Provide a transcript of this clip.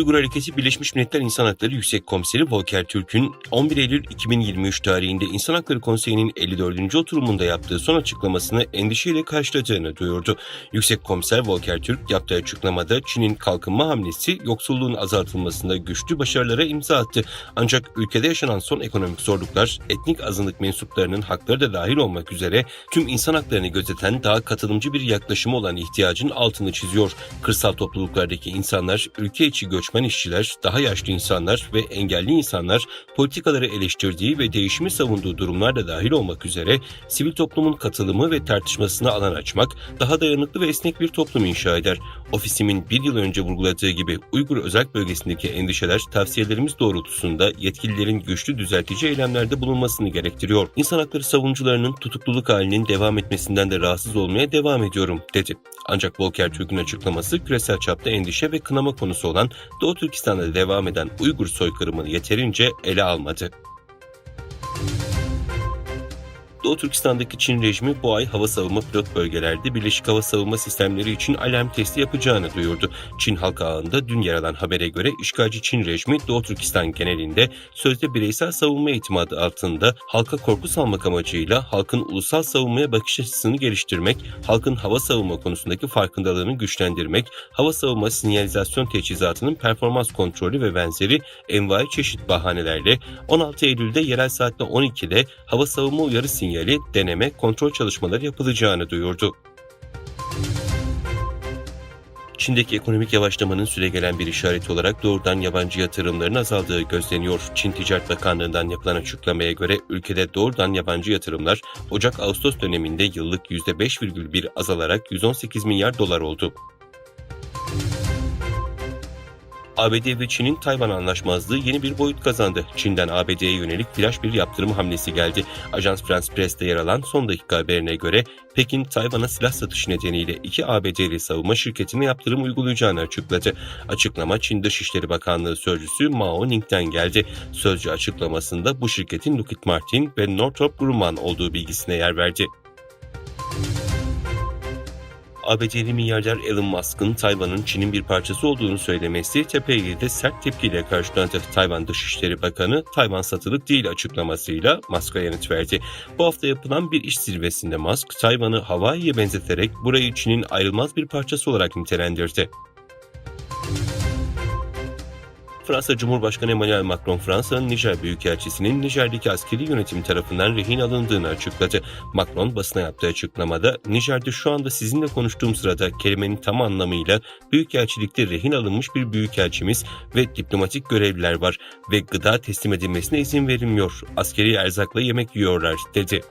Uygur Hareketi Birleşmiş Milletler İnsan Hakları Yüksek Komiseri Volker Türk'ün 11 Eylül 2023 tarihinde İnsan Hakları Konseyi'nin 54. oturumunda yaptığı son açıklamasını endişeyle karşıladığını duyurdu. Yüksek Komiser Volker Türk yaptığı açıklamada Çin'in kalkınma hamlesi yoksulluğun azaltılmasında güçlü başarılara imza attı. Ancak ülkede yaşanan son ekonomik zorluklar etnik azınlık mensuplarının hakları da dahil olmak üzere tüm insan haklarını gözeten daha katılımcı bir yaklaşımı olan ihtiyacın altını çiziyor. Kırsal topluluklardaki insanlar, ülke içi göçmen işçiler, daha yaşlı insanlar ve engelli insanlar politikaları eleştirdiği ve değişimi savunduğu durumlar da dahil olmak üzere sivil toplumun katılımı ve tartışmasına alan açmak, daha dayanıklı ve esnek bir toplum inşa eder. Ofisimin bir yıl önce vurguladığı gibi Uygur özel bölgesindeki endişeler tavsiyelerimiz doğrultusunda yetkililerin güçlü düzeltici eylemlerde bulunmasını gerektiriyor. İnsan hakları savunucularının tutukluluk halinin devam etmesinden de rahatsız olmaya devam ediyorum, dedi. Ancak Volker Türk'ün açıklaması küresel çapta endişe ve kınama konusu olan Doğu Türkistan'da devam eden Uygur soykırımını yeterince ele almadı. Doğu Türkistan'daki Çin rejimi bu ay hava savunma pilot bölgelerde Birleşik Hava Savunma Sistemleri için alarm testi yapacağını duyurdu. Çin halk ağında dün yer alan habere göre işgalci Çin rejimi Doğu Türkistan genelinde sözde bireysel savunma eğitimi adı altında halka korku salmak amacıyla halkın ulusal savunmaya bakış açısını geliştirmek, halkın hava savunma konusundaki farkındalığını güçlendirmek, hava savunma sinyalizasyon teçhizatının performans kontrolü ve benzeri envai çeşit bahanelerle 16 Eylül'de yerel saatte 12'de hava savunma uyarı sinyali, deneme, kontrol çalışmaları yapılacağını duyurdu. Çin'deki ekonomik yavaşlamanın süregelen bir işareti olarak doğrudan yabancı yatırımların azaldığı gözleniyor. Çin Ticaret Bakanlığı'ndan yapılan açıklamaya göre ülkede doğrudan yabancı yatırımlar Ocak-Ağustos döneminde yıllık %5,1 azalarak 118 milyar dolar oldu. ABD ve Çin'in Tayvan anlaşmazlığı yeni bir boyut kazandı. Çin'den ABD'ye yönelik flash bir yaptırım hamlesi geldi. Ajans France Press'te yer alan son dakika haberine göre Pekin, Tayvan'a silah satışı nedeniyle iki ABD'li savunma şirketine yaptırım uygulayacağını açıkladı. Açıklama Çin Dışişleri Bakanlığı Sözcüsü Mao Ning'den geldi. Sözcü açıklamasında bu şirketin Lockheed Martin ve Northrop Grumman olduğu bilgisine yer verdi. ABD'li milyarder Elon Musk'ın Tayvan'ın Çin'in bir parçası olduğunu söylemesi Tepeyi'de sert tepkiyle karşılandı. Tayvan Dışişleri Bakanı Tayvan satılık değil açıklamasıyla Musk'a yanıt verdi. Bu hafta yapılan bir iş zirvesinde Musk, Tayvan'ı Hawaii'ye benzeterek burayı Çin'in ayrılmaz bir parçası olarak nitelendirdi. Fransa Cumhurbaşkanı Emmanuel Macron Fransa'nın Nijer Büyükelçisi'nin Nijer'deki askeri yönetim tarafından rehin alındığını açıkladı. Macron basına yaptığı açıklamada Nijer'de şu anda sizinle konuştuğum sırada kelimenin tam anlamıyla büyükelçilikte rehin alınmış bir büyükelçimiz ve diplomatik görevliler var ve gıda teslim edilmesine izin verilmiyor. Askeri erzakla yemek yiyorlar dedi.